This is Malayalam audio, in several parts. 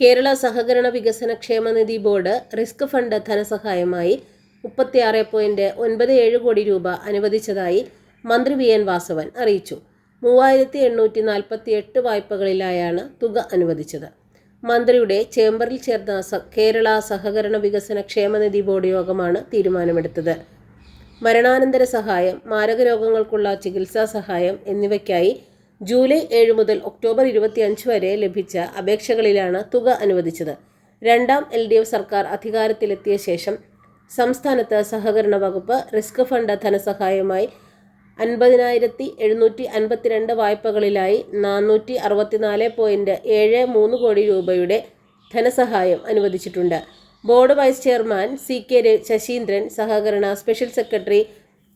കേരള സഹകരണ വികസന ക്ഷേമനിധി ബോർഡ് റിസ്ക് ഫണ്ട് ധനസഹായമായി മുപ്പത്തിയാറ് പോയിന്റ് ഒൻപത് ഏഴ് കോടി രൂപ അനുവദിച്ചതായി മന്ത്രി വി എൻ വാസവൻ അറിയിച്ചു. മൂവായിരത്തി എണ്ണൂറ്റി നാൽപ്പത്തി എട്ട് വായ്പകളിലായാണ് തുക അനുവദിച്ചത്. മന്ത്രിയുടെ ചേംബറിൽ ചേർന്ന കേരള സഹകരണ വികസന ക്ഷേമനിധി ബോർഡ് യോഗമാണ് തീരുമാനമെടുത്തത്. മരണാനന്തര സഹായം മാരക രോഗങ്ങൾക്കുള്ള ചികിത്സാ സഹായം എന്നിവയ്ക്കായി ജൂലൈ ഏഴ് മുതൽ ഒക്ടോബർ ഇരുപത്തിയഞ്ച് വരെ ലഭിച്ച അപേക്ഷകളിലാണ് തുക അനുവദിച്ചത്. രണ്ടാം എൽ ഡി എഫ് സർക്കാർ അധികാരത്തിലെത്തിയ ശേഷം സംസ്ഥാനത്ത് സഹകരണ വകുപ്പ് റിസ്ക് ഫണ്ട് ധനസഹായമായി അൻപതിനായിരത്തി എഴുന്നൂറ്റി അൻപത്തിരണ്ട് വായ്പകളിലായി നാനൂറ്റി അറുപത്തിനാല് പോയിന്റ് ഏഴ് മൂന്ന് കോടി രൂപയുടെ ധനസഹായം അനുവദിച്ചിട്ടുണ്ട്. Board vice chairman C K Sasheendran സഹകരണ special secretary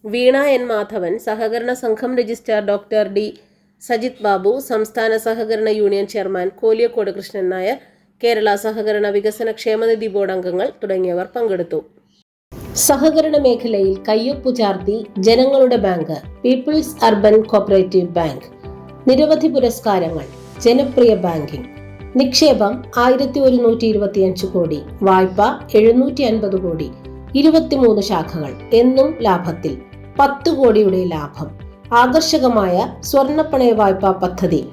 Veena N Madhavan സഹകരണ സംഘം registrar doctor D Sajith Babu സംസ്ഥാന സഹകരണ യൂണിയൻ ചെയർമാൻ കോലിയക്കോട് കൃഷ്ണൻ നായർ കേരള സഹകരണ വികസന ക്ഷേമനിധി ബോർഡ് അംഗങ്ങൾ തുടങ്ങിയവർ പങ്കെടുത്തു. സഹകരണ മേഖലയിൽ കയ്യൊപ്പു ചാർത്തി ജനങ്ങളുടെ bank people's urban cooperative bank നിരവധി പുരസ്കാരങ്ങൾ ജനപ്രിയ ബാങ്കിംഗ്. നിക്ഷേപം ആയിരത്തി ഒരുന്നൂറ്റി ഇരുപത്തിയഞ്ച് കോടി വായ്പ എഴുന്നൂറ്റി അൻപത് കോടി ഇരുപത്തിമൂന്ന് ശാഖകൾ എന്നും ലാഭത്തിൽ പത്ത് കോടിയുടെ ലാഭം. ആകർഷകമായ സ്വർണപ്പണയ വായ്പാ പദ്ധതി.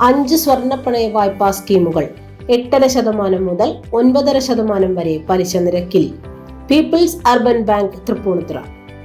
അഞ്ച് സ്വർണപ്പണയ വായ്പാ സ്കീമുകൾ എട്ടര ശതമാനം മുതൽ ഒൻപതര ശതമാനം വരെ പലിശ നിരക്കിൽ. People's urban bank Thrippunithura.